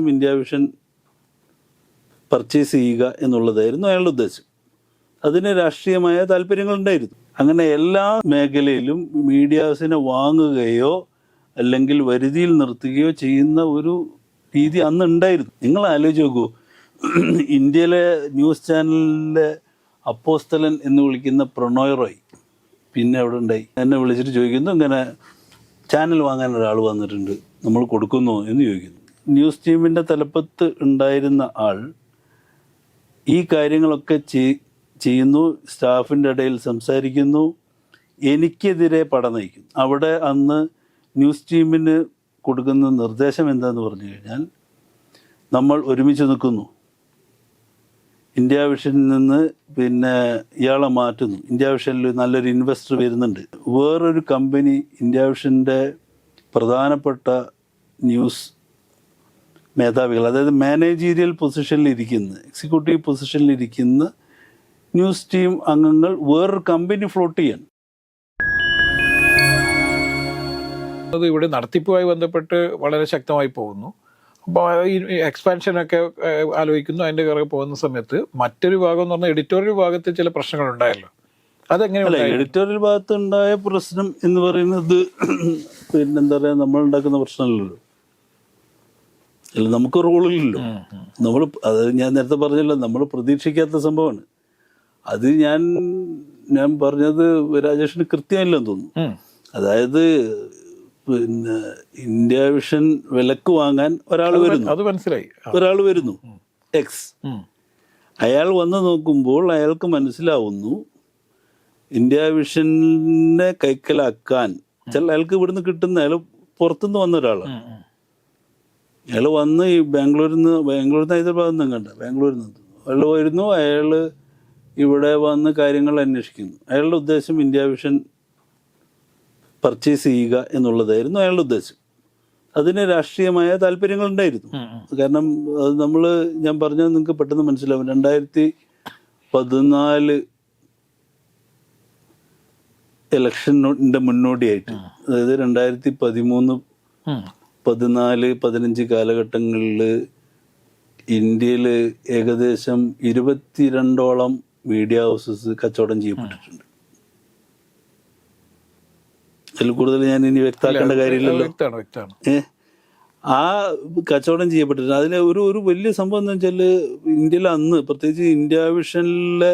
India vision purchase ചെയ്യുക എന്നുള്ളതായിരുന്നു അയാളുടെ ഉദ്ദേശം. അതിന് രാഷ്ട്രീയമായ താല്പര്യങ്ങളുണ്ടായിരുന്നു. അങ്ങനെ എല്ലാ മേഖലയിലും മീഡിയാസിനെ വാങ്ങുകയോ അല്ലെങ്കിൽ വരുതിയിൽ നിർത്തുകയോ ചെയ്യുന്ന ഒരു രീതി അന്ന് ഉണ്ടായിരുന്നു നിങ്ങൾ ആലോചിച്ച് നോക്കൂ. ഇന്ത്യയിലെ ന്യൂസ് ചാനലിലെ അപ്പോസ്തലൻ എന്ന് വിളിക്കുന്ന പ്രണോയ് റോയ് പിന്നെ അവിടെ ഉണ്ടായി. എന്നെ വിളിച്ചിട്ട് ചോദിക്കുന്നു ഇങ്ങനെ ചാനൽ വാങ്ങാൻ ഒരാൾ വന്നിട്ടുണ്ട് നമ്മൾ കൊടുക്കുന്നു എന്ന് ചോദിക്കുന്നു. ന്യൂസ് ടീമിന്റെ തലപ്പത്ത് ഉണ്ടായിരുന്ന ആൾ ഈ കാര്യങ്ങളൊക്കെ ചെയ്യുന്നു സ്റ്റാഫിന്റെ ഇടയിൽ സംസാരിക്കുന്നു എനിക്കെതിരെ പട നയിക്കുന്നു അവിടെ അന്ന് ന്യൂസ് ടീമിന് കൊടുക്കുന്ന നിർദ്ദേശം എന്താന്ന് പറഞ്ഞു കഴിഞ്ഞാൽ നമ്മൾ ഒരുമിച്ച് നിൽക്കുന്നു. ഇന്ത്യ വിഷനിൽ നിന്ന് പിന്നെ ഇയാളെ മാറ്റുന്നു. ഇന്ത്യ വിഷനിൽ നല്ലൊരു ഇൻവെസ്റ്റർ വരുന്നുണ്ട്. വേറൊരു കമ്പനി ഇന്ത്യ വിഷന്റെ പ്രധാനപ്പെട്ട ന്യൂസ് മേധാവികൾ അതായത് മാനേജീരിയൽ പൊസിഷനിൽ ഇരിക്കുന്ന എക്സിക്യൂട്ടീവ് പൊസിഷനിൽ ഇരിക്കുന്ന ന്യൂസ് ടീം അംഗങ്ങൾ വേറൊരു കമ്പനി ഫ്ലോട്ട് ചെയ്യാൻ. അത് ഇവിടെ നടത്തിപ്പുമായി ബന്ധപ്പെട്ട് വളരെ ശക്തമായി പോകുന്നു. അപ്പോൾ ഈ എക്സ്പാൻഷനൊക്കെ ആലോചിക്കുന്നു. അതിന്റെ കയറി പോകുന്ന സമയത്ത് മറ്റൊരു ഭാഗം എന്ന് പറഞ്ഞാൽ എഡിറ്റോറിയൽ ഭാഗത്ത് ചില പ്രശ്നങ്ങൾ ഉണ്ടായല്ലോ. അതെങ്ങനെ അല്ല ഉണ്ടായി? എഡിറ്റോറിയൽ ഭാഗത്ത് ഉണ്ടായ പ്രശ്നം എന്ന് പറയുന്നത് പിന്നെന്താ പറയുക നമ്മൾ ഉണ്ടാക്കുന്ന പ്രശ്നമല്ലല്ലോ. അല്ല നമുക്ക് റോളില്ലല്ലോ. നമ്മൾ അത് ഞാൻ നേരത്തെ പറഞ്ഞല്ലോ നമ്മൾ പ്രതീക്ഷിക്കാത്ത സംഭവമാണ്. അത് ഞാൻ ഞാൻ പറഞ്ഞത് രാജേഷിന് കൃത്യമല്ലെന്ന് തോന്നുന്നു. അതായത് പിന്നെ ഇന്ത്യ വിഷൻ വിലക്ക് വാങ്ങാൻ ഒരാൾ വരുന്നു. അത് മനസ്സിലായി. ഒരാൾ വരുന്നു. എക്സ് അയാൾ വന്ന് നോക്കുമ്പോൾ അയാൾക്ക് മനസ്സിലാവുന്നു ഇന്ത്യ വിഷനെ കൈക്കലാക്കാൻ ചില അയാൾക്ക് ഇവിടുന്ന് കിട്ടുന്ന അയാൾ പുറത്തുനിന്ന് വന്ന ഒരാളാണ്. അയാൾ വന്ന് ഈ ബാംഗ്ലൂരിൽ നിന്ന് ബാംഗ്ലൂരിൽ നിന്ന് ഹൈദരാബാദിൽ നിന്ന് കണ്ട ബാംഗ്ലൂരിൽ നിന്ന്. അയാൾ വരുന്നു അയാൾ ഇവിടെ വന്ന് കാര്യങ്ങൾ അന്വേഷിക്കുന്നു. അയാളുടെ ഉദ്ദേശം ഇന്ത്യ വിഷൻ പർച്ചേസ് ചെയ്യുക എന്നുള്ളതായിരുന്നു അയാളുടെ ഉദ്ദേശം. അതിന് രാഷ്ട്രീയമായ താല്പര്യങ്ങളുണ്ടായിരുന്നു ഉം, ഉം. കാരണം അത് നമ്മൾ ഞാൻ പറഞ്ഞത് നിങ്ങൾക്ക് പെട്ടെന്ന് മനസ്സിലാവും. രണ്ടായിരത്തി പതിനാല് ഇലക്ഷന്റെ മുന്നോടിയായിട്ട്. അതായത് രണ്ടായിരത്തി പതിമൂന്ന്. പതിനാല് പതിനഞ്ച് കാലഘട്ടങ്ങളിൽ ഇന്ത്യയിൽ ഏകദേശം ഇരുപത്തിരണ്ടോളം മീഡിയ ഹൗസസ് കച്ചവടം ചെയ്യപ്പെട്ടിട്ടുണ്ട്. അതിൽ കൂടുതൽ ഞാൻ ഇനി വ്യക്തമാക്കേണ്ട കാര്യമില്ലല്ലോ. ആ കച്ചവടം ചെയ്യപ്പെട്ടിട്ടുണ്ട്. അതിലെ ഒരു ഒരു വലിയ സംഭവം എന്ന് വെച്ചാൽ ഇന്ത്യയിൽ അന്ന് പ്രത്യേകിച്ച് ഇന്ത്യ വിഷനിലെ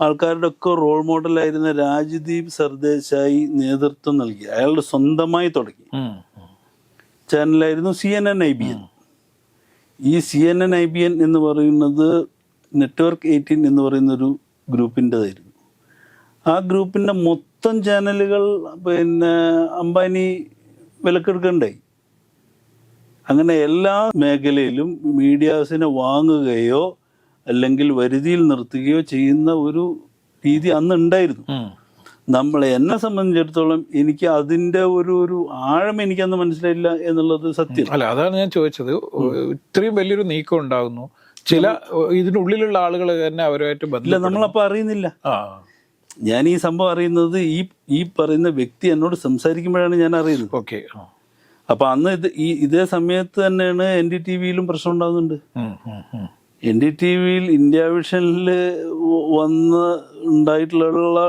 ആൾക്കാരുടെ ഒക്കെ റോൾ മോഡലായിരുന്ന രാജ്ദീപ് സർദേശായി നേതൃത്വം നൽകി. അയാളുടെ സ്വന്തമായി തുടങ്ങി. ചാനലായിരുന്നു C N N I B N ഈ C N N I B N എന്ന് പറയുന്നത് നെറ്റ്വർക്ക് എയ്റ്റീൻ എന്ന് പറയുന്നൊരു ഗ്രൂപ്പിന്റെതായിരുന്നു. ആ ഗ്രൂപ്പിന്റെ മൊത്തം ചാനലുകൾ പിന്നെ അംബാനി വിലക്കെടുക്കണ്ടായി. അങ്ങനെ എല്ലാ മേഖലയിലും മീഡിയാസിനെ വാങ്ങുകയോ അല്ലെങ്കിൽ വരുതിയിൽ നിർത്തുകയോ ചെയ്യുന്ന ഒരു രീതി അന്ന് ഉണ്ടായിരുന്നു. നമ്മൾ എന്നെ സംബന്ധിച്ചിടത്തോളം എനിക്ക് അതിന്റെ ഒരു ഒരു ആഴം എനിക്കന്ന് മനസ്സിലായില്ല എന്നുള്ളത് സത്യം. അല്ല അതാണ് ഞാൻ ചോദിച്ചത്. ഇത്രയും വലിയൊരു നീക്കം ഉണ്ടാകുന്നു ചില ഇതിനുള്ളിലുള്ള ആളുകൾ തന്നെ അവരുമായിട്ട് ഇല്ല ബന്ധം നമ്മളപ്പോൾ അറിയുന്നില്ല ഞാൻ ഈ സംഭവം അറിയുന്നത് ഈ ഈ പറയുന്ന വ്യക്തി എന്നോട് സംസാരിക്കുമ്പോഴാണ് ഞാൻ അറിയുന്നത്. ഓക്കെ അപ്പൊ അന്ന് ഇത് ഈ ഇതേ സമയത്ത് തന്നെയാണ് എൻ ഡി ടി വിയിലും പ്രശ്നം ഉണ്ടാകുന്നുണ്ട്. എൻ ഡി ടി വിയിൽ ഇന്ത്യ വിഷനിൽ വന്ന് ഉണ്ടായിട്ടുള്ള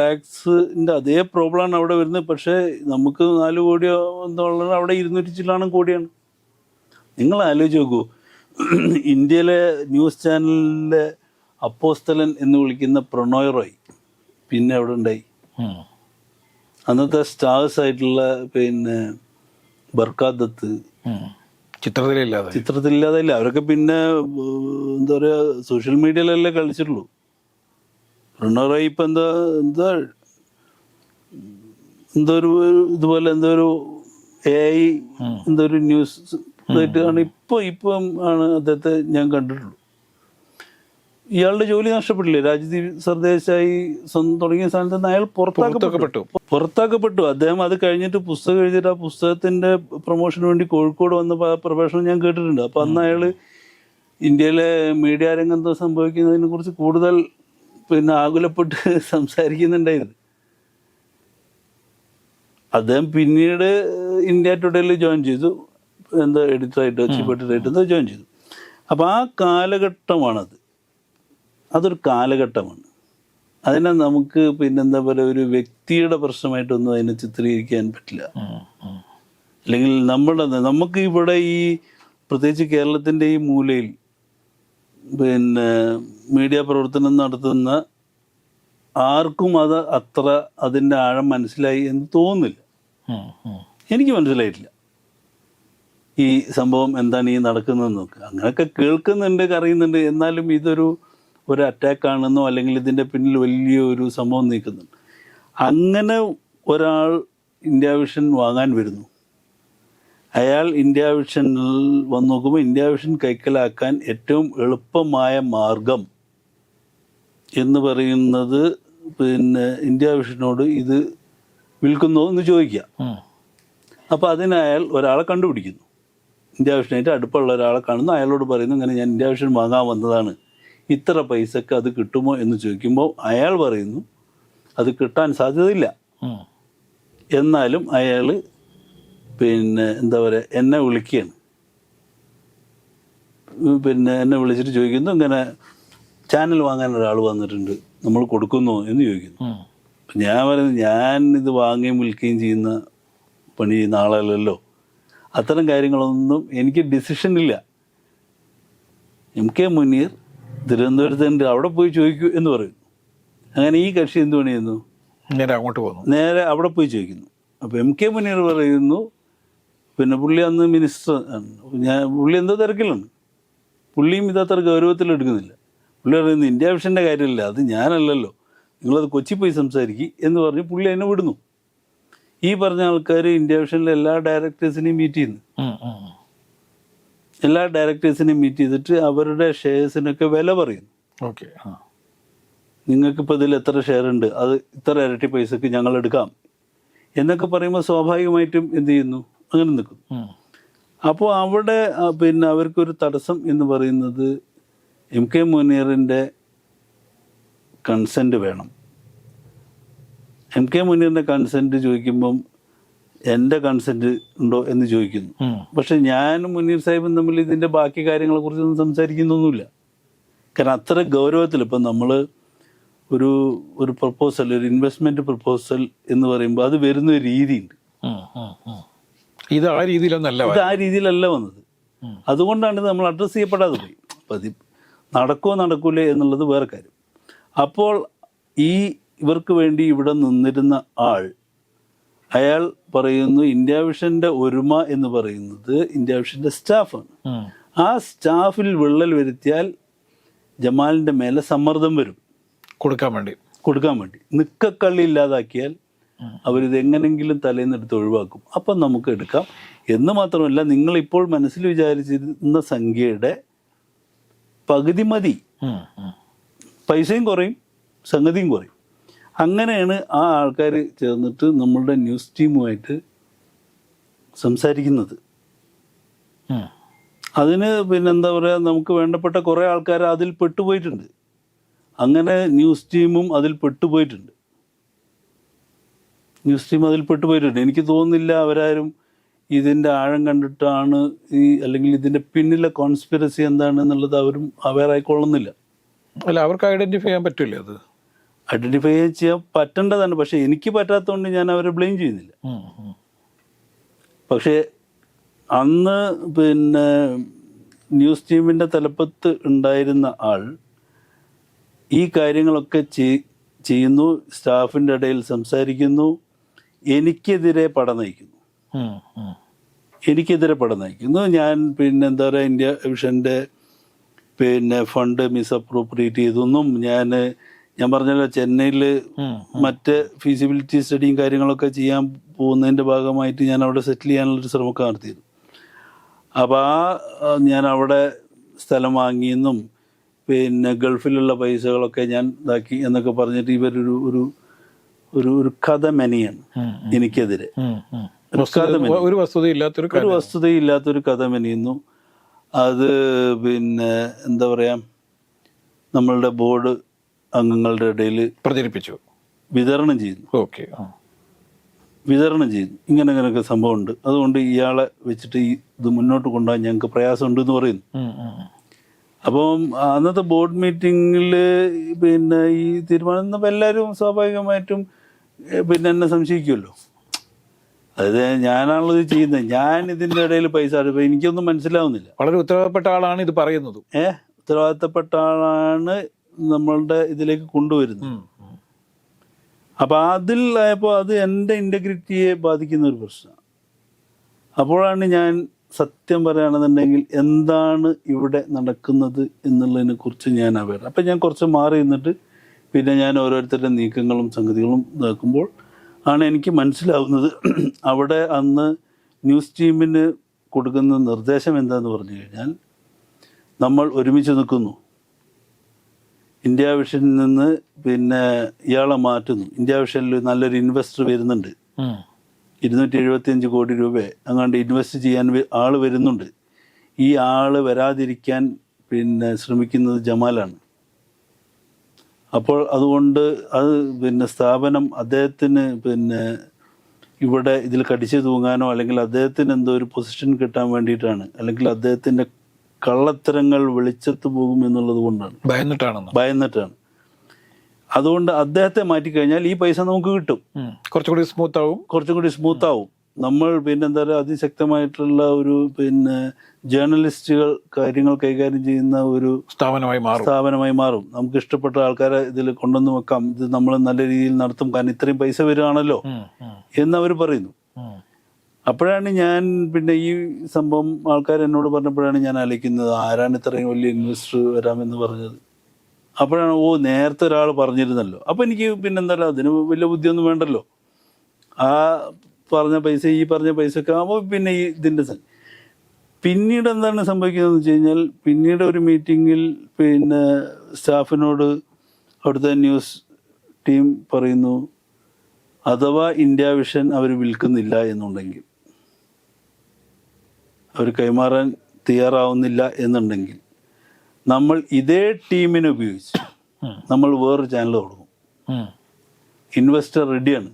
ടാക്സിന്റെ അതേ പ്രോബ്ലമാണ് അവിടെ വരുന്നത്. പക്ഷേ നമുക്ക് നാല് കോടിയോ എന്നുള്ളത് അവിടെ ഇരുന്നൂറ്റി ചില്ലാണം കോടിയാണ്. നിങ്ങൾ ആലോചിച്ച് നോക്കൂ. ഇന്ത്യയിലെ ന്യൂസ് ചാനലിലെ അപ്പോസ്തലൻ എന്ന് വിളിക്കുന്ന പ്രണോയ് റോയ് പിന്നെ അവിടെ ഉണ്ടായി. അന്നത്തെ സ്റ്റാർസ് ആയിട്ടുള്ള പിന്നെ ബർക്കാദത്ത്. ചിത്രത്തിലില്ലാതെ ചിത്രത്തിലില്ലാതെ ഇല്ല അവരൊക്കെ പിന്നെ എന്താ പറയുക സോഷ്യൽ മീഡിയയിലല്ലേ കളിച്ചിട്ടുള്ളൂ. പ്രണോയ് ഇപ്പൊ എന്താ എന്താ എന്തോ ഒരു ഇതുപോലെ എന്തോ ഒരു എ ഐ എന്തോ ഒരു ന്യൂസ് ആണ് ഇപ്പൊ ഇപ്പം ആണ് അദ്ദേഹത്തെ ഞാൻ കണ്ടിട്ടുള്ളൂ ഇയാളുടെ ജോലി നഷ്ടപ്പെട്ടില്ലേ? രാജ്യദീപ് സർദേശായി തുടങ്ങിയ സ്ഥാനത്ത് നിന്ന് അയാൾ പുറത്താക്കപ്പെട്ടു. പുറത്താക്കപ്പെട്ടു. അദ്ദേഹം അത് കഴിഞ്ഞിട്ട് പുസ്തകം എഴുതിയിട്ട് ആ പുസ്തകത്തിന്റെ പ്രൊമോഷന് വേണ്ടി കോഴിക്കോട് വന്ന പ്രഭാഷണം ഞാൻ കേട്ടിട്ടുണ്ട്. അപ്പൊ അന്ന് അയാൾ ഇന്ത്യയിലെ മീഡിയ രംഗത്ത് സംഭവിക്കുന്നതിനെ കുറിച്ച് കൂടുതൽ പിന്നെ ആകുലപ്പെട്ട് സംസാരിക്കുന്നുണ്ടായിരുന്നു. അദ്ദേഹം പിന്നീട് ഇന്ത്യ ടുഡേയിൽ ജോയിൻ ചെയ്തു. എന്താ എഡിറ്ററായിട്ട് ചീഫ് എഡിറ്ററായിട്ട് എന്താ ജോയിൻ ചെയ്തു. അപ്പോൾ ആ കാലഘട്ടമാണത്. അതൊരു കാലഘട്ടമാണ്. അതിനെ നമുക്ക് പിന്നെന്താ പറയുക ഒരു വ്യക്തിയുടെ പ്രശ്നമായിട്ടൊന്നും അതിനെ ചിത്രീകരിക്കാൻ പറ്റില്ല. അല്ലെങ്കിൽ നമ്മുടെ നമുക്ക് ഇവിടെ ഈ പ്രത്യേകിച്ച് കേരളത്തിന്റെ ഈ മൂലയിൽ പിന്നെ മീഡിയ പ്രവർത്തനം നടത്തുന്ന ആർക്കും അത് അത്ര അതിന്റെ ആഴം മനസ്സിലായി എന്ന് തോന്നുന്നില്ല. എനിക്ക് മനസ്സിലായിട്ടില്ല. ഈ സംഭവം എന്താണ് ഈ നടക്കുന്നതെന്ന് നോക്കുക അങ്ങനെയൊക്കെ കേൾക്കുന്നുണ്ട് അറിയുന്നുണ്ട് എന്നാലും ഇതൊരു ഒരു അറ്റാക്ക് ആണെന്നോ അല്ലെങ്കിൽ ഇതിന്റെ പിന്നിൽ വലിയൊരു സംഭവം നീക്കുന്നുണ്ട്. അങ്ങനെ ഒരാൾ ഇന്ത്യ വിഷൻ വാങ്ങാൻ വരുന്നു. അയാൾ ഇന്ത്യ വിഷനിൽ വന്ന് നോക്കുമ്പോൾ ഇന്ത്യ വിഷൻ കൈക്കലാക്കാൻ ഏറ്റവും എളുപ്പമായ മാർഗം എന്ന് പറയുന്നത് പിന്നെ ഇന്ത്യ വിഷനോട് ഇത് വിൽക്കുന്നോ എന്ന് ചോദിക്കുക അപ്പം അപ്പോൾ അതിന് ഒരാളെ കണ്ടുപിടിക്കുന്നു. ഇന്ത്യ വിഷനായിട്ട് അടുപ്പുള്ള ഒരാളെ കാണുന്നു. അയാളോട് പറയുന്നു ഇങ്ങനെ ഞാൻ ഇന്ത്യ വിഷൻ വാങ്ങാൻ വന്നതാണ്. ഇത്ര പൈസക്ക് അത് കിട്ടുമോ? എന്ന് ചോദിക്കുമ്പോൾ അയാൾ പറയുന്നു അത് കിട്ടാൻ സാധ്യതയില്ല. എന്നാലും അയാൾ പിന്നെ എന്താ പറയുക എന്നെ വിളിക്കുകയാണ്. പിന്നെ എന്നെ വിളിച്ചിട്ട് ചോദിക്കുന്നു ഇങ്ങനെ ചാനൽ വാങ്ങാൻ ഒരാൾ വന്നിട്ടുണ്ട് നമ്മൾ കൊടുക്കുന്നു എന്ന് ചോദിക്കുന്നു. ഞാൻ പറയുന്നത് ഞാൻ ഇത് വാങ്ങുകയും വിൽക്കുകയും ചെയ്യുന്ന പണി ചെയ്യുന്ന ആളല്ലല്ലോ. അത്തരം കാര്യങ്ങളൊന്നും എനിക്ക് ഡിസിഷൻ ഇല്ല. എം കെ മുനീർ തിരുവനന്തപുരത്തുണ്ട് അവിടെ പോയി ചോദിക്കൂ എന്ന് പറയും അങ്ങനെ ഈ കക്ഷി എന്ത് പണി ചെയ്യുന്നു? നേരെ അങ്ങോട്ട് പോകുന്നു. നേരെ അവിടെ പോയി ചോദിക്കുന്നു. അപ്പോൾ എം കെ മുനീർ പറയുന്നു പിന്നെ പുള്ളി അന്ന് മിനിസ്റ്റർ ഞാൻ പുള്ളി എന്തോ തിരക്കിലാണ്. പുള്ളിയും ഇതത്ര ഗൗരവത്തിൽ എടുക്കുന്നില്ല. പുള്ളി പറയുന്നത് ഇന്ത്യ വിഷന്റെ കാര്യമല്ല അത് ഞാനല്ലല്ലോ. നിങ്ങളത് കൊച്ചി പോയി സംസാരിക്കും എന്ന് പറഞ്ഞ് പുള്ളി എന്നെ വിടുന്നു. ഈ പറഞ്ഞ ആൾക്കാർ ഇന്ത്യ വിഷനിലെ എല്ലാ ഡയറക്ടേഴ്സിനെയും മീറ്റ് ചെയ്യുന്നു. എല്ലാ ഡയറക്ടേഴ്സിനെയും മീറ്റ് ചെയ്തിട്ട് അവരുടെ ഷെയർസിനൊക്കെ വില പറയുന്നു. ഓക്കെ നിങ്ങൾക്കിപ്പോൾ ഇതിൽ എത്ര ഷെയർ ഉണ്ട്? അത് ഇത്ര ഇരട്ടി പൈസക്ക് ഞങ്ങൾ എടുക്കാം. എന്നൊക്കെ പറയുമ്പോൾ സ്വാഭാവികമായിട്ടും എന്ത് ചെയ്യുന്നു? അങ്ങനെ നിൽക്കും. അപ്പോൾ അവിടെ പിന്നെ അവർക്കൊരു തടസ്സം എന്ന് പറയുന്നത് എം കെ മുനീറിന്റെ കൺസെന്റ് വേണം. എം കെ മുനീറിന്റെ കൺസെന്റ് ചോദിക്കുമ്പം എന്റെ കൺസെന്റ് ഉണ്ടോ എന്ന് ചോദിക്കുന്നു. പക്ഷെ ഞാനും മുനീർ സാഹിബും തമ്മിൽ ഇതിന്റെ ബാക്കി കാര്യങ്ങളെ കുറിച്ചൊന്നും സംസാരിക്കുന്നൊന്നുമില്ല. കാരണം അത്ര ഗൗരവത്തിൽ ഇപ്പം നമ്മൾ ഒരു ഒരു പ്രപ്പോസൽ ഒരു ഇൻവെസ്റ്റ്മെന്റ് പ്രപ്പോസൽ എന്ന് പറയുമ്പോൾ അത് വരുന്ന രീതിയുണ്ട്. ഇത് ആ രീതിയിലൊന്നല്ല ഇത് ആ രീതിയിലല്ല വന്നത്. അതുകൊണ്ടാണ് ഇത് നമ്മൾ അഡ്രസ്സ് ചെയ്യപ്പെടാതെ പോയി. അപ്പം നടക്കുമോ നടക്കൂലേ എന്നുള്ളത് വേറെ കാര്യം. അപ്പോൾ ഈ ഇവർക്ക് വേണ്ടി ഇവിടെ നിന്നിരുന്ന ആൾ അയാൾ പറയുന്നു ഇന്ത്യ വിഷന്റെ ഒരുമ എന്ന് പറയുന്നത് ഇന്ത്യ വിഷന്റെ സ്റ്റാഫാണ്. ആ സ്റ്റാഫിൽ വിള്ളൽ വരുത്തിയാൽ ജമാലിന്റെ മേലെ സമ്മർദ്ദം വരും. കൊടുക്കാൻ വേണ്ടി. കൊടുക്കാൻ വേണ്ടി. നിക്കക്കള്ളി ഇല്ലാതാക്കിയാൽ അവരിത് എങ്ങനെങ്കിലും തലേന്ന് എടുത്ത് ഒഴിവാക്കും. അപ്പം നമുക്ക് എടുക്കാം. എന്ന് മാത്രമല്ല നിങ്ങളിപ്പോൾ മനസ്സിൽ വിചാരിച്ചിരുന്ന സംഖ്യയുടെ പകുതി മതി. പൈസയും കുറയും സംഗതിയും കുറയും. അങ്ങനെയാണ് ആ ആൾക്കാർ ചേർന്നിട്ട് നമ്മളുടെ ന്യൂസ് ടീമുമായിട്ട് സംസാരിക്കുന്നത്. അതിന് പിന്നെന്താ പറയുക നമുക്ക് വേണ്ടപ്പെട്ട കുറേ ആൾക്കാർ അതിൽ പെട്ടുപോയിട്ടുണ്ട്. അങ്ങനെ ന്യൂസ് ടീമും അതിൽ പെട്ടുപോയിട്ടുണ്ട്. ന്യൂസ് ടീം അതിൽ പെട്ടുപോയിട്ടുണ്ട് എനിക്ക് തോന്നുന്നില്ല അവരാരും ഇതിന്റെ ആഴം കണ്ടിട്ടാണ് ഈ അല്ലെങ്കിൽ ഇതിന്റെ പിന്നിലെ കോൺസ്പിറസി എന്താണെന്നുള്ളത് അവരും അവയറായിക്കൊള്ളുന്നില്ല അല്ല അവർക്ക് ഐഡന്റിഫൈ ചെയ്യാൻ പറ്റില്ല അത്? ഐഡന്റിഫൈ ചെയ്യാൻ പറ്റേണ്ടതാണ്. പക്ഷേ എനിക്ക് പറ്റാത്തതുകൊണ്ട് ഞാൻ അവരെ ബ്ലെയിം ചെയ്യുന്നില്ല. പക്ഷേ അന്ന് പിന്നെ ന്യൂസ് ടീമിന്റെ തലപ്പത്ത് ഉണ്ടായിരുന്ന ആൾ ഈ കാര്യങ്ങളൊക്കെ ചെയ്യുന്നു. സ്റ്റാഫിന്റെ ഇടയിൽ സംസാരിക്കുന്നു. എനിക്കെതിരെ പട നയിക്കുന്നു. എനിക്കെതിരെ പട നയിക്കുന്നു ഞാൻ പിന്നെ എന്താ പറയുക ഇന്ത്യ വിഷന്റെ പിന്നെ ഫണ്ട് മിസ്അപ്രോപ്രിയേറ്റ് ചെയ്തൊന്നും ഞാൻ ഞാൻ പറഞ്ഞല്ലോ ചെന്നൈയിൽ. മറ്റ് ഫീസിബിലിറ്റി സ്റ്റഡിയും കാര്യങ്ങളൊക്കെ ചെയ്യാൻ പോകുന്നതിന്റെ ഭാഗമായിട്ട് ഞാൻ അവിടെ സെറ്റിൽ ചെയ്യാനുള്ളൊരു ശ്രമമൊക്കെ നടത്തിയിരുന്നു അപ്പോൾ ആ, ഞാൻ അവിടെ സ്ഥലം വാങ്ങിയെന്നും പിന്നെ ഗൾഫിലുള്ള പൈസകളൊക്കെ ഞാൻ ഇതാക്കി എന്നൊക്കെ പറഞ്ഞിട്ട് ഇവരൊരു ഒരു ഒരു ഒരു കഥ മെനയാണ് എനിക്കെതിരെ. ഒരു വസ്തുതയില്ലാത്ത ഒരു വസ്തുതയില്ലാത്തൊരു കഥ. മെനയുന്നു. അത് പിന്നെ എന്താ പറയാ നമ്മളുടെ ബോർഡ് അംഗങ്ങളുടെ ഇടയിൽ പ്രചരിപ്പിച്ചു. വിതരണം ചെയ്യുന്നു. ഓക്കെ. വിതരണം ചെയ്യുന്നു. ഇങ്ങനെ ഇങ്ങനെയൊക്കെ സംഭവമുണ്ട്. അതുകൊണ്ട് ഇയാളെ വെച്ചിട്ട് ഈ ഇത് മുന്നോട്ട് കൊണ്ടുപോകാൻ ഞങ്ങൾക്ക് പ്രയാസമുണ്ട് എന്ന് പറയുന്നു. അപ്പം അന്നത്തെ ബോർഡ് മീറ്റിങ്ങിൽ പിന്നെ ഈ തീരുമാനം എല്ലാവരും സ്വാഭാവികമായിട്ടും പിന്നെ എന്നെ സംശയിക്കുമല്ലോ അതായത് ഞാനാണല്ലോ ഇത് ചെയ്യുന്നത്. ഞാൻ ഇതിന്റെ ഇടയിൽ പൈസ അടുപ്പം എനിക്കൊന്നും മനസ്സിലാവുന്നില്ല. വളരെ ഉത്തരവാദപ്പെട്ട ആളാണ് ഇത് പറയുന്നത്. ഏ ഉത്തരവാദിത്തപ്പെട്ട ആളാണ് നമ്മളുടെ ഇതിലേക്ക് കൊണ്ടുവരുന്നത്. അപ്പൊ അതിൽ ആയപ്പോ അത് എന്റെ ഇന്റഗ്രിറ്റിയെ ബാധിക്കുന്ന ഒരു പ്രശ്നമാണ് അപ്പോഴാണ് ഞാൻ സത്യം പറയുകയാണെന്നുണ്ടെങ്കിൽ എന്താണ് ഇവിടെ നടക്കുന്നത് എന്നുള്ളതിനെ കുറിച്ച് ഞാൻ അവയർ അപ്പം ഞാൻ കുറച്ച് മാറി നിന്നിട്ട് പിന്നെ ഞാൻ ഓരോരുത്തരുടെ നീക്കങ്ങളും സംഗതികളും നോക്കുമ്പോൾ ആണ് എനിക്ക് മനസ്സിലാവുന്നത് അവിടെ അന്ന് ന്യൂസ് ടീമിന് കൊടുക്കുന്ന നിർദ്ദേശം എന്താന്ന് പറഞ്ഞു കഴിഞ്ഞാൽ നമ്മൾ ഒരുമിച്ച് നിൽക്കുന്നു. ഇന്ത്യ വിഷനിൽ നിന്ന് പിന്നെ ഇയാളെ മാറ്റുന്നു. ഇന്ത്യ വിഷനിൽ നല്ലൊരു ഇൻവെസ്റ്റർ വരുന്നുണ്ട്. ഇരുന്നൂറ്റി എഴുപത്തി അഞ്ച് കോടി രൂപ അങ്ങാണ്ട് ഇൻവെസ്റ്റ് ചെയ്യാൻ ആൾ വരുന്നുണ്ട്. ഈ ആൾ വരാതിരിക്കാൻ പിന്നെ ശ്രമിക്കുന്നത് ജമാലാണ്. അപ്പോൾ അതുകൊണ്ട് അത് പിന്നെ സ്ഥാപനം അദ്ദേഹത്തിന് പിന്നെ ഇവിടെ ഇതിൽ കടിച്ചു തൂങ്ങാനോ അല്ലെങ്കിൽ അദ്ദേഹത്തിന് എന്തോ ഒരു പൊസിഷൻ കിട്ടാൻ വേണ്ടിയിട്ടാണ്. അല്ലെങ്കിൽ അദ്ദേഹത്തിന്റെ കള്ളത്തരങ്ങൾ വെളിച്ചത്ത് പോകും എന്നുള്ളത് കൊണ്ടാണ്. ഭയന്നിട്ടാണ് ഭയന്നിട്ടാണ്. അതുകൊണ്ട് അദ്ദേഹത്തെ മാറ്റിക്കഴിഞ്ഞാൽ ഈ പൈസ നമുക്ക് കിട്ടും. കുറച്ചും കുറച്ചുകൂടി സ്മൂത്ത് ആവും. കുറച്ചും കൂടി സ്മൂത്ത് ആവും. നമ്മൾ പിന്നെ എന്താ പറയുക അതിശക്തമായിട്ടുള്ള ഒരു പിന്നെ ജേർണലിസ്റ്റുകൾ കാര്യങ്ങൾ കൈകാര്യം ചെയ്യുന്ന ഒരു സ്ഥാപനമായി മാറും. സ്ഥാപനമായി മാറും. നമുക്ക് ഇഷ്ടപ്പെട്ട ആൾക്കാരെ ഇതിൽ കൊണ്ടുവന്ന് വെക്കാം. ഇത് നമ്മൾ നല്ല രീതിയിൽ നടത്തും. കാരണം ഇത്രയും പൈസ വരികയാണല്ലോ എന്ന് അവർ പറയുന്നു. അപ്പോഴാണ് ഞാൻ പിന്നെ ഈ സംഭവം ആൾക്കാർ എന്നോട് പറഞ്ഞപ്പോഴാണ് ഞാൻ ആലോചിക്കുന്നത് ആരാണ് ഇത്രയും വലിയ ഇൻവെസ്റ്റർ വരാമെന്ന് പറഞ്ഞത്? അപ്പോഴാണ് ഓ നേരത്തെ ഒരാൾ പറഞ്ഞിരുന്നല്ലോ. അപ്പോൾ എനിക്ക് പിന്നെന്താ അതിന് വലിയ ബുദ്ധിയൊന്നും വേണ്ടല്ലോ. ആ പറഞ്ഞ പൈസ ഈ പറഞ്ഞ പൈസ ഒക്കെ ആകുമ്പോൾ പിന്നെ ഈ ഇതിന്റെ പിന്നീട് എന്താണ് സംഭവിക്കുന്നതെന്ന് വെച്ച് കഴിഞ്ഞാൽ പിന്നീട് ഒരു മീറ്റിങ്ങിൽ പിന്നെ സ്റ്റാഫിനോട് അവിടുത്തെ ന്യൂസ് ടീം പറയുന്നു അഥവാ ഇന്ത്യ വിഷൻ അവർ വിൽക്കുന്നില്ല എന്നുണ്ടെങ്കിൽ അവർ കൈമാറാൻ തയ്യാറാവുന്നില്ല എന്നുണ്ടെങ്കിൽ നമ്മൾ ഇതേ ടീമിനെ ഉപയോഗിച്ച് നമ്മൾ വേറൊരു ചാനൽ തുടങ്ങും. ഇൻവെസ്റ്റർ റെഡിയാണ്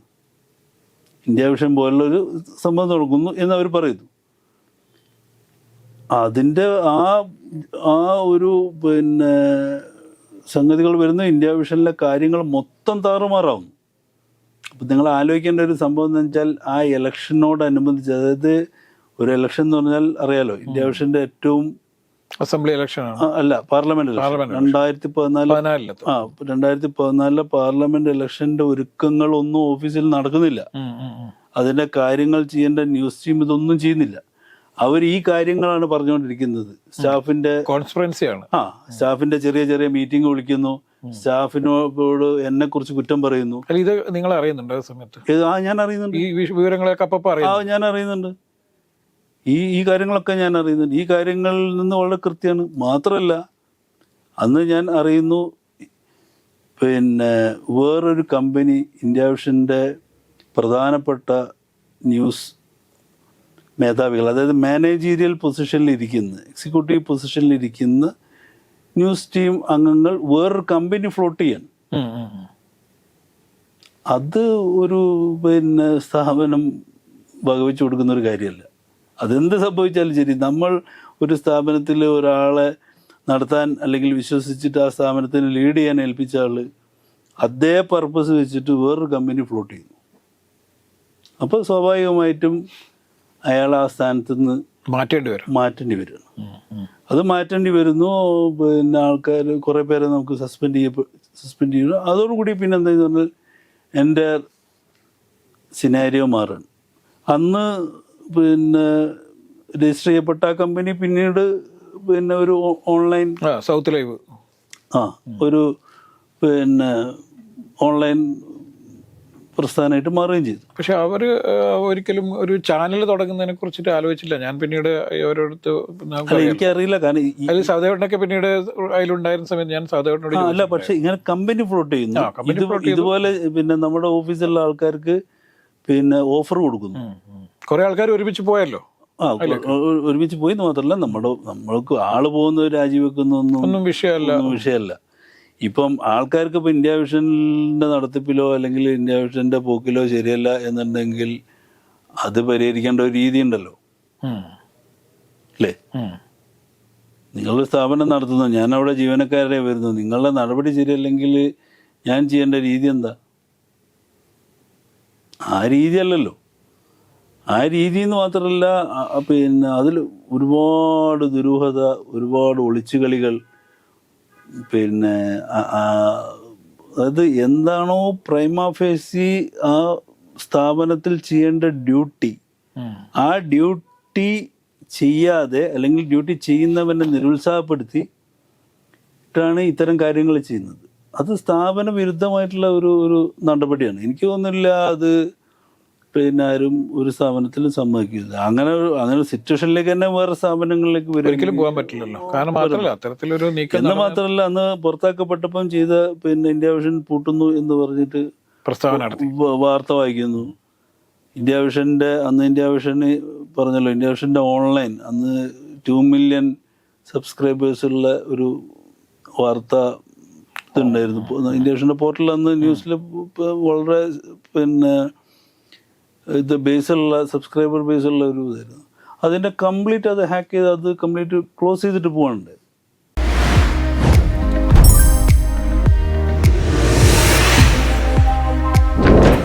ഇന്ത്യ വിഷൻ പോലുള്ളൊരു സംഭവം തുടങ്ങുന്നു എന്നവർ പറയുന്നു. അതിന്റെ ആ ആ ഒരു പിന്നെ സംഗതികൾ വരുന്ന ഇന്ത്യ വിഷനിലെ കാര്യങ്ങൾ മൊത്തം താറുമാറാവുന്നു. അപ്പം നിങ്ങൾ ആലോചിക്കേണ്ട ഒരു സംഭവം എന്ന് വെച്ചാൽ ആ ഇലക്ഷനോടനുബന്ധിച്ച് അതായത് ഒരു ഇലക്ഷൻ എന്ന് പറഞ്ഞാൽ അറിയാലോ ഇന്ത്യ വിഷന്റെ ഏറ്റവും അസംബ്ലി ഇലക്ഷൻ അല്ല പാർലമെന്റ് ഇലക്ഷൻ. രണ്ടായിരത്തി പതിനാല് ആ രണ്ടായിരത്തി പതിനാലിലെ പാർലമെന്റ് ഇലക്ഷന്റെ ഒരുക്കങ്ങൾ ഒന്നും ഓഫീസിൽ നടക്കുന്നില്ല. അതിന്റെ കാര്യങ്ങൾ ചെയ്യേണ്ട ന്യൂസ് ടീം ഇതൊന്നും ചെയ്യുന്നില്ല. അവർ ഈ കാര്യങ്ങളാണ് പറഞ്ഞുകൊണ്ടിരിക്കുന്നത്. സ്റ്റാഫിന്റെ കോൺഫറൻസിയാണ് ആ സ്റ്റാഫിന്റെ ചെറിയ ചെറിയ മീറ്റിംഗ് വിളിക്കുന്നു. സ്റ്റാഫിനോട് എന്നെ കുറിച്ച് കുറ്റം പറയുന്നു. ഇത് നിങ്ങൾ അറിയുന്നുണ്ട് ആ സമയത്ത്? ഇത് ആ ഞാൻ അറിയുന്നുണ്ട്. ഈ വിവരങ്ങളൊക്കെ ആ ഞാൻ അറിയുന്നുണ്ട്. ഈ ഈ കാര്യങ്ങളൊക്കെ ഞാൻ അറിയുന്നുണ്ട്. ഈ കാര്യങ്ങളിൽ നിന്ന് വളരെ കൃത്യമാണ്. മാത്രമല്ല അന്ന് ഞാൻ അറിയുന്നു പിന്നെ വേറൊരു കമ്പനി ഇന്ത്യ വിഷന്റെ പ്രധാനപ്പെട്ട ന്യൂസ് മേധാവികൾ അതായത് മാനേജീരിയൽ പൊസിഷനിൽ ഇരിക്കുന്ന എക്സിക്യൂട്ടീവ് പൊസിഷനിൽ ഇരിക്കുന്ന ന്യൂസ് ടീം അംഗങ്ങൾ വേറൊരു കമ്പനി ഫ്ലോട്ട് ഉം. അത് ഒരു പിന്നെ സ്ഥാപനം വകവെച്ച് കൊടുക്കുന്ന ഒരു കാര്യമല്ല. അതെന്ത് സംഭവിച്ചാലും ശരി നമ്മൾ ഒരു സ്ഥാപനത്തിൽ ഒരാളെ നടത്താൻ അല്ലെങ്കിൽ വിശ്വസിച്ചിട്ട് ആ സ്ഥാപനത്തിന് ലീഡ് ചെയ്യാൻ ഏൽപ്പിച്ച ആൾ അതേ പർപ്പസ് വെച്ചിട്ട് വേറൊരു കമ്പനി ഫ്ലോട്ട് ചെയ്യുന്നു. അപ്പോൾ സ്വാഭാവികമായിട്ടും അയാൾ ആ സ്ഥാനത്ത് നിന്ന് മാറ്റേണ്ടി വരും. മാറ്റേണ്ടി ഉം. അത് മാറ്റേണ്ടി വരുന്നു പിന്നെ ആൾക്കാർ കുറേ പേരെ നമുക്ക് സസ്പെൻഡ് ചെയ്യപ്പെ സസ്പെൻഡ് ചെയ്യുന്നു. അതോടുകൂടി പിന്നെ എന്താ പറഞ്ഞാൽ എന്റെ സിനാരിയോ മാറാണ് അന്ന് പിന്നെ രജിസ്റ്റർ ചെയ്യപ്പെട്ട ആ കമ്പനി പിന്നീട് പിന്നെ ഒരു ഓൺലൈൻ സൗത്ത് ലൈവ്. ആ ഒരു പിന്നെ ഓൺലൈൻ പ്രസ്ഥാനമായിട്ട് മാറുകയും ചെയ്തു. പക്ഷെ അവർ ഒരിക്കലും ഒരു ചാനൽ തുടങ്ങുന്നതിനെ കുറിച്ചിട്ട് ആലോചിച്ചില്ല. ഞാൻ പിന്നീട് അവരടുത്ത് അല്ല എനിക്കറിയില്ല. കാരണം സഹദേവനൊക്കെ പിന്നീട് അതിലുണ്ടായിരുന്ന സമയത്ത് ഞാൻ സഹദേവനോട് അല്ല പക്ഷെ ഇങ്ങനെ കമ്പനി ഫ്ലോട്ട് ചെയ്യുന്നു. ഇതുപോലെ പിന്നെ നമ്മുടെ ഓഫീസിലുള്ള ആൾക്കാർക്ക് പിന്നെ ഓഫർ കൊടുക്കുന്നു. കുറെ ആൾക്കാർ ഒരുമിച്ച് പോയല്ലോ. ആ ഒരുമിച്ച് പോയി എന്ന് മാത്രമല്ല നമ്മുടെ നമ്മൾക്ക് ആൾ പോകുന്ന രാജി ഒന്നും ഒന്നും വിഷയമല്ല. ഒന്നും വിഷയമല്ല. ഇപ്പം ആൾക്കാർക്ക് ഇപ്പം ഇന്ത്യ വിഷന്റെ നടത്തിപ്പിലോ അല്ലെങ്കിൽ ഇന്ത്യ വിഷന്റെ പോക്കിലോ ശരിയല്ല എന്നുണ്ടെങ്കിൽ അത് പരിഹരിക്കേണ്ട ഒരു രീതി ഉണ്ടല്ലോ. അല്ലേ. നിങ്ങളൊരു സ്ഥാപനം നടത്തുന്നു ഞാൻ അവിടെ ജീവനക്കാരെ വരുന്നു. നിങ്ങളുടെ നടപടി ശരിയല്ലെങ്കിൽ ഞാൻ ചെയ്യേണ്ട രീതി എന്താ? ആ രീതിയല്ലല്ലോ ആ രീതി എന്ന് മാത്രമല്ല പിന്നെ അതിൽ ഒരുപാട് ദുരൂഹത ഒരുപാട് ഒളിച്ചുകളികൾ പിന്നെ അതായത് എന്താണോ പ്രൈമാഫേസി ആ സ്ഥാപനത്തിൽ ചെയ്യേണ്ട ഡ്യൂട്ടി ആ ഡ്യൂട്ടി ചെയ്യാതെ അല്ലെങ്കിൽ ഡ്യൂട്ടി ചെയ്യുന്നവനെ നിരുത്സാഹപ്പെടുത്തി ാണ് ഇത്തരം കാര്യങ്ങൾ ചെയ്യുന്നത്. അത് സ്ഥാപന വിരുദ്ധമായിട്ടുള്ള ഒരു ഒരു നടപടിയാണ്. എനിക്ക് തോന്നുന്നില്ല അത് പിന്നെ ആരും ഒരു സ്ഥാപനത്തിലും സമ്മതിക്കില്ല. അങ്ങനെ ഒരു അങ്ങനെ ഒരു സിറ്റുവേഷനിലേക്ക് തന്നെ വേറെ സ്ഥാപനങ്ങളിലേക്ക് ഒരിക്കലും പോകാൻ പറ്റില്ലല്ലോ. കാരണം മാത്രമല്ല അത്തരത്തിലൊരു നീക്കം എന്ന് മാത്രമല്ല അന്ന് പുറത്താക്കപ്പെട്ടപ്പം ചെയ്ത പിന്നെ ഇന്ത്യ വിഷൻ പൂട്ടുന്നു എന്ന് പറഞ്ഞിട്ട് പ്രസ്താവന വാർത്ത വായിക്കുന്നു. ഇന്ത്യ വിഷന്റെ അന്ന് ഇന്ത്യ വിഷന് പറഞ്ഞല്ലോ ഇന്ത്യ വിഷന്റെ ഓൺലൈൻ അന്ന് ടു മില്യൺ സബ്സ്ക്രൈബേഴ്സ് ഉള്ള ഒരു വാർത്ത ഇതുണ്ടായിരുന്നു. ഇന്ത്യ വിഷന്റെ പോർട്ടൽ അന്ന് ന്യൂസിൽ വളരെ പിന്നെ ഇത് ബേസുള്ള സബ്സ്ക്രൈബർ ബേസുള്ള ഒരു ഇതായിരുന്നു. അതിന്റെ കംപ്ലീറ്റ് അത് ഹാക്ക് ചെയ്ത് അത് കംപ്ലീറ്റ് ക്ലോസ് ചെയ്തിട്ട് പോകാനുണ്ട്